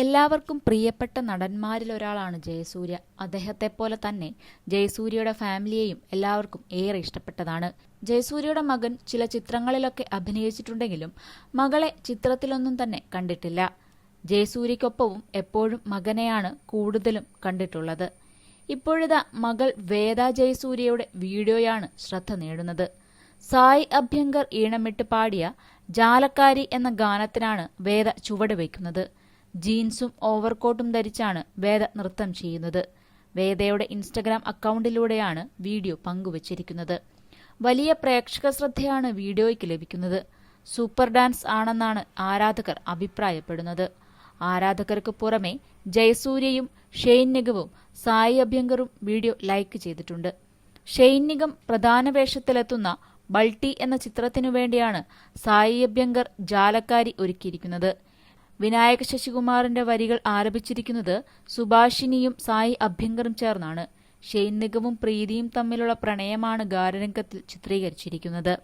എല്ലാവർക്കും പ്രിയപ്പെട്ട നടന്മാരിൽ ഒരാളാണ് ജയസൂര്യ. അദ്ദേഹത്തെ പോലെ തന്നെ ജയസൂര്യയുടെ ഫാമിലിയെയും എല്ലാവർക്കും ഏറെ ഇഷ്ടപ്പെട്ടതാണ്. ജയസൂര്യയുടെ മകൻ ചില ചിത്രങ്ങളിലൊക്കെ അഭിനയിച്ചിട്ടുണ്ടെങ്കിലും മകളെ ചിത്രത്തിലൊന്നും തന്നെ കണ്ടിട്ടില്ല. ജയസൂര്യയ്ക്കൊപ്പവും എപ്പോഴും മകനെയാണ് കൂടുതലും കണ്ടിട്ടുള്ളത്. ഇപ്പോഴിതാ മകൾ വേദ ജയസൂര്യയുടെ വീഡിയോയാണ് ശ്രദ്ധ നേടുന്നത്. സായി അഭ്യങ്കർ ഈണമിട്ട് പാടിയ ജാലക്കാരി എന്ന ഗാനത്തിനാണ് വേദ ചുവട് വയ്ക്കുന്നത്. ജീൻസും ഓവർകോട്ടും ധരിച്ചാണ് വേദ നൃത്തം ചെയ്യുന്നത്. വേദയുടെ ഇൻസ്റ്റഗ്രാം അക്കൗണ്ടിലൂടെയാണ് വീഡിയോ പങ്കുവച്ചിരിക്കുന്നത്. വലിയ പ്രേക്ഷക ശ്രദ്ധയാണ് വീഡിയോയ്ക്ക് ലഭിക്കുന്നത്. സൂപ്പർ ഡാൻസ് ആണെന്നാണ് ആരാധകർ അഭിപ്രായപ്പെടുന്നത്. ആരാധകർക്ക് പുറമെ ജയസൂര്യയും ഷെയ്ൻ നിഗവും സായി അഭ്യങ്കറും വീഡിയോ ലൈക്ക് ചെയ്തിട്ടുണ്ട്. ഷെയ്ൻ നിഗം പ്രധാന വേഷത്തിലെത്തുന്ന ബൾട്ടി എന്ന ചിത്രത്തിനു വേണ്ടിയാണ് സായി അഭ്യങ്കർ ജാലക്കാരി ഒരുക്കിയിരിക്കുന്നത്. വിനായക ശശികുമാറിന്റെ വരികൾ ആരംഭിച്ചിരിക്കുന്നത് സുഭാഷിനിയും സായി അഭ്യങ്കറും ചേർന്നാണ്. ഷെയ്ൻ നിഗവും പ്രീതിയും തമ്മിലുള്ള പ്രണയമാണ് ഗാനരംഗത്തിൽ ചിത്രീകരിച്ചിരിക്കുന്നത്.